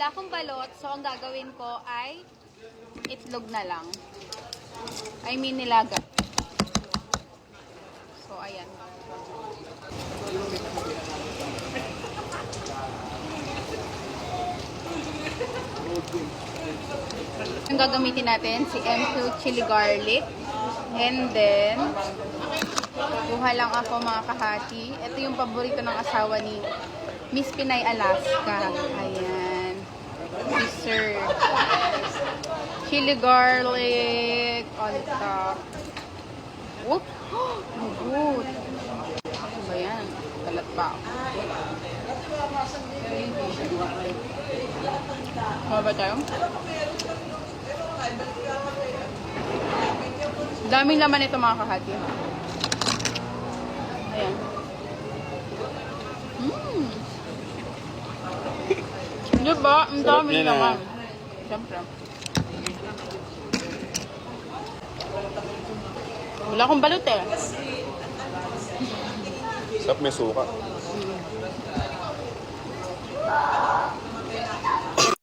wala akong balot, so ang gagawin ko ay itlog na lang. I mean nilaga. So, ayan. Yung gagamitin natin, si M2 chili garlic. And then, kuha lang ako mga kahati. Ito yung paborito ng asawa ni Miss Pinay Alaska. Ayan. Chili garlic on top. Whoop! Oh, good. Ano ba yan? Kalat pa ako. Mga ba tayo? Daming laman ito mga kahati. Ayan. Mmm. Diba? Ang daming laman. Siyempre. Wala akong balot eh. Sarap may suka.